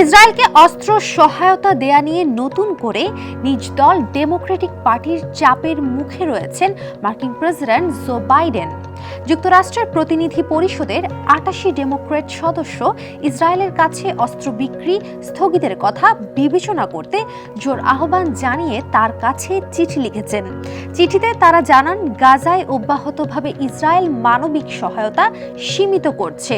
ইসরায়েলকে অস্ত্র সহায়তা দেয়া নিয়ে নতুন করে নিজ দল ডেমোক্রেটিক পার্টির চাপের মুখে রয়েছেন মার্কিন প্রেসিডেন্ট জো বাইডেন। যুক্তরাষ্ট্রের প্রতিনিধি পরিষদের আটাশি ডেমোক্রেট সদস্য ইসরায়েলের কাছে অস্ত্র বিক্রি স্থগিতের কথা বিবেচনা করতে জোর আহ্বান জানিয়ে তার কাছে চিঠি লিখেছেন। চিঠিতে তারা জানান, গাজায় অব্যাহতভাবে ইসরায়েল মানবিক সহায়তা সীমিত করছে।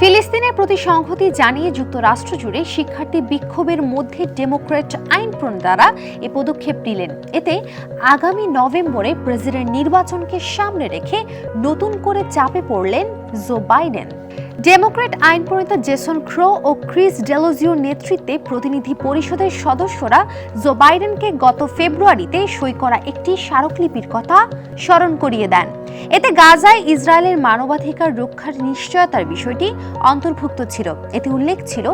ফিলিস্তিনের প্রতি সংহতি জানিয়ে যুক্তরাষ্ট্র জুড়ে শিক্ষার্থী বিক্ষোভের মধ্যে ডেমোক্রেট আইন প্রণেতারা এ পদক্ষেপ নিলেন। এতে আগামী নভেম্বরে প্রেসিডেন্ট নির্বাচনকে সামনে রেখে নতুন করে চাপে পড়লেন জো বাইডেন। ডেমোক্র্যাট আইন প্রণেতা জেসন ক্রো ও ক্রিস ডেলোজিওর নেতৃত্বে প্রতিনিধি পরিষদের সদস্যরা জো বাইডেনকে গত ফেব্রুয়ারিতে সই করা একটি স্মারকলিপির কথা স্মরণ করিয়ে দেন। এতে গাজায় ইসরায়েলের মানবাধিকার রক্ষার নিশ্চয়তার বিষয়টি অন্তর্ভুক্ত ছিল। এতে উল্লেখ ছিল,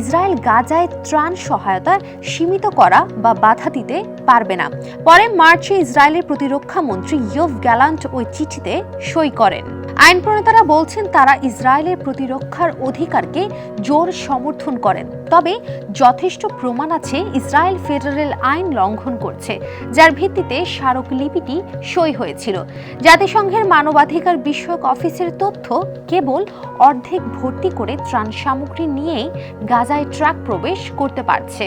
ইসরায়েল গাজায় ত্রাণ সহায়তা সীমিত করা বা বাধা দিতে পারবে না। পরে মার্চে ইসরায়েলের প্রতিরক্ষা মন্ত্রী ইয়োভ গ্যালান্ট ওই চিঠিতে সই করেন। আইন প্রণেতারা বলছেন তারা ইসরায়েলের প্রতিরক্ষার অধিকারকে জোর সমর্থন করেন। তবে যথেষ্ট প্রমাণ আছে ইসরায়েল ফেডারেল আইন লঙ্ঘন করছে, যার ভিত্তিতে স্মারকলিপিটি সই হয়েছিল। জাতিসংঘের মানবাধিকার বিষয়ক অফিসের তথ্য, কেবল অর্ধেক ভর্তি করে ত্রাণ সামগ্রী নিয়েই গাজায় ট্রাক প্রবেশ করতে পারছে।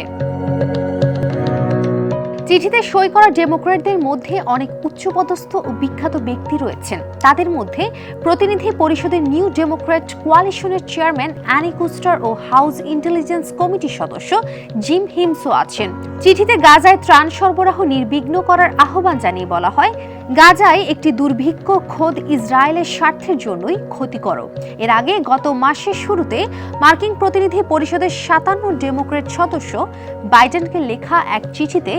চিঠিতে সই করা ডেমোক্রেটদের মধ্যে অনেক উচ্চপদস্থ ও বিখ্যাত ব্যক্তি রয়েছেন। তাদের মধ্যে প্রতিনিধি পরিষদের নিউ ডেমোক্র্যাট কোয়ালিশনের চেয়ারম্যান অ্যানি কুস্টার ও হাউস ইন্টেলিজেন্স কমিটির সদস্য জিম হিমসও আছেন। চিঠিতে গাজায় ত্রাণ সরবরাহ নির্বিঘ্ন করার আহ্বান জানিয়ে বলা হয়, গাজায় একটি দুর্ভিক্ষ খোদ ইসরায়েলের স্বার্থের জন্যই ক্ষতিকর। এর আগে গত মাসের শুরুতে মার্কিন প্রতিনিধি পরিষদের সাতান্ন ডেমোক্রেট সদস্য বাইডেনকে লেখা এক চিঠিতে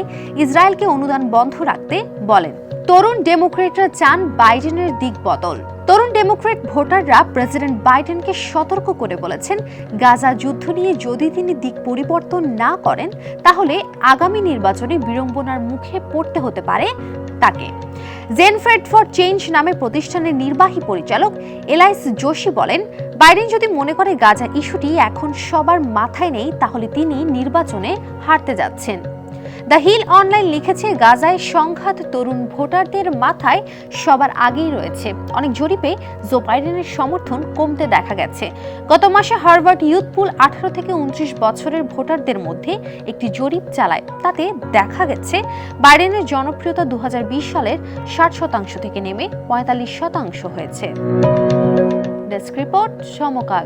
ইসরায়েলকে অনুদান বন্ধ রাখতে বলেন। তরুণ ডেমোক্রেটরা চান বাইডেনের দিক বদল। তরুণ ডেমোক্রেট ভোটাররা প্রেসিডেন্ট বাইডেনকে সতর্ক করে বলেছেন, গাজা যুদ্ধ নিয়ে যদি তিনি দিক পরিবর্তন না করেন, তাহলে আগামী নির্বাচনে বিড়ম্বনার মুখে পড়তে হতে পারে তাকে। জেনফ্রেড ফর চেঞ্জ নামে প্রতিষ্ঠানের নির্বাহী পরিচালক এলাইস যোশী বলেন, বাইডেন যদি মনে করে গাজা ইস্যুটি এখন সবার মাথায় নেই, তাহলে তিনি নির্বাচনে হারতে যাচ্ছেন। দ্য হিল অনলাইন লিখেছে, গাজায় সংঘাত তরুণ ভোটারদের মাথায় সবার আগেই রয়েছে। অনেক জরিপে জো বাইডেনের সমর্থন কমতে দেখা গেছে। গত মাসে হার্ভার্ড ইউথ পুল আঠারো থেকে উনত্রিশ বছরের ভোটারদের মধ্যে একটি জরিপ চালায়। তাতে দেখা গেছে, বাইডেনের জনপ্রিয়তা দু হাজার বিশ সালের ষাট শতাংশ থেকে নেমে পঁয়তাল্লিশ শতাংশ হয়েছে। Desk report Samakal.